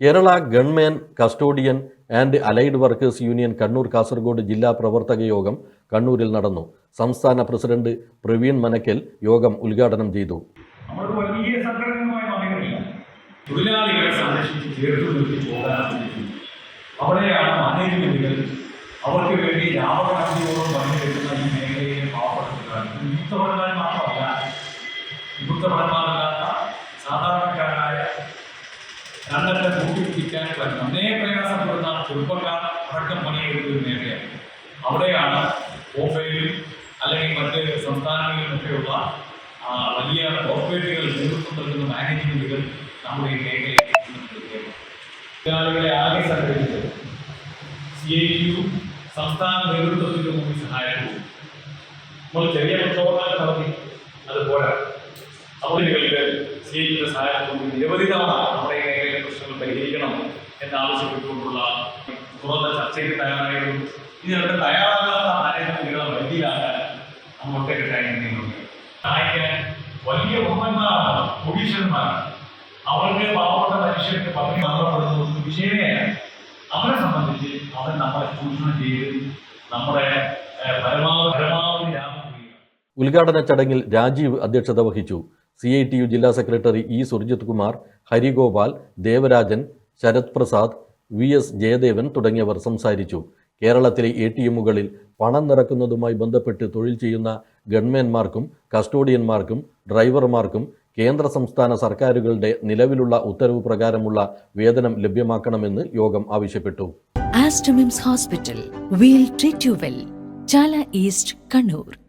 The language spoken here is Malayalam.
Kerala gunman custodian and allied workers union Kannur Kasaragod ജില്ലാ പ്രവർത്തക യോഗം കണ്ണൂരിൽ നടന്നു. സംസ്ഥാന പ്രസിഡന്റ് പ്രവീൺ മനക്കൽ യോഗം ഉദ്ഘാടനം ചെയ്തു. തൊഴിലാളികളെ സംരക്ഷിച്ച് ചേർത്ത് നിർത്തി പോകാനാണ്. അവിടെയാണ് മാനേജ്മെന്റുകൾ അവർക്ക് വേണ്ടി ലാഭകണക്കിയോളം രണ്ടറ്റ കൂട്ടിപ്പിടിക്കാൻ നന്നേ പ്രയാസപ്പെടുന്ന ചെറുപ്പക്കാർ അടക്കം പണിയെടുക്കുന്ന മേഖലയാണ്. അവിടെയാണ് ബോംബെയിലും അല്ലെങ്കിൽ മറ്റ് സംസ്ഥാനങ്ങളിലുമൊക്കെയുള്ള ആ, വലിയ കോർപ്പറേറ്റുകൾ നേതൃത്വം നൽകുന്ന മാനേജ്മെന്റുകൾ നമ്മുടെ ഈ മേഖലയിൽ തൊഴിലാളികളെ ആകെ സംഘടിപ്പിച്ച് സി ഐ യു സംസ്ഥാന നേതൃത്വത്തിന്റെ കൂടി സഹായം നമ്മൾ ചെറിയ പ്രക്ഷോഭങ്ങൾ നടത്തി അത് പോരാ സ്നേഹിക്കുന്ന സഹായത്തോടെ നിരവധി തവണ നമ്മുടെ മേഖലയിലെ പ്രശ്നങ്ങൾ പരിഹരിക്കണം എന്നാവശ്യപ്പെട്ടുകൊണ്ടുള്ള തുറന്ന ചർച്ചയ്ക്ക് തയ്യാറായിരുന്നു ഇതിനൊക്കെ തയ്യാറാകാത്ത മാനേജ്മെന്റുകളെ വൈദ്യുതിയിലാക്കാൻ നമ്മൾ ഒട്ടേറെ കഴിയുന്നുണ്ട് സഹായിക്കാൻ വലിയ വമ്പന്മാരാണ് ഒഡീഷന്മാരാണ് അവർക്ക് പാവപ്പെട്ട മനുഷ്യർക്ക് പദ്ധതി മാത്രപ്പെടുന്ന ഒരു വിഷയമേയാണ് അവരെ സംബന്ധിച്ച് അവർ നമ്മളെ ചൂഷണം ചെയ്ത് നമ്മുടെ പരമാവധി പരമാവധി ഉദ്ഘാടന ചടങ്ങിൽ രാജീവ് അധ്യക്ഷത വഹിച്ചു. സി ഐ ടി യു ജില്ലാ secretary E Surjith Kumar Harigopal Devarajan Sarath Prasad V S Jayadevan തുടങ്ങിയവർ സംസാരിച്ചു. കേരളത്തിലെ എ ടി എമ്മുകളിൽ പണം നിറക്കുന്നതുമായി ബന്ധപ്പെട്ട് തൊഴിൽ ചെയ്യുന്ന ഗൺമാൻമാർക്കും കസ്റ്റോഡിയന്മാർക്കും ഡ്രൈവർമാർക്കും കേന്ദ്ര സംസ്ഥാന സർക്കാരുകളുടെ നിലവിലുള്ള ഉത്തരവ് പ്രകാരമുള്ള വേതനം ലഭ്യമാക്കണമെന്ന് യോഗം ആവശ്യപ്പെട്ടു. Aster MIMS hospital will treat you well Chala east Kannur.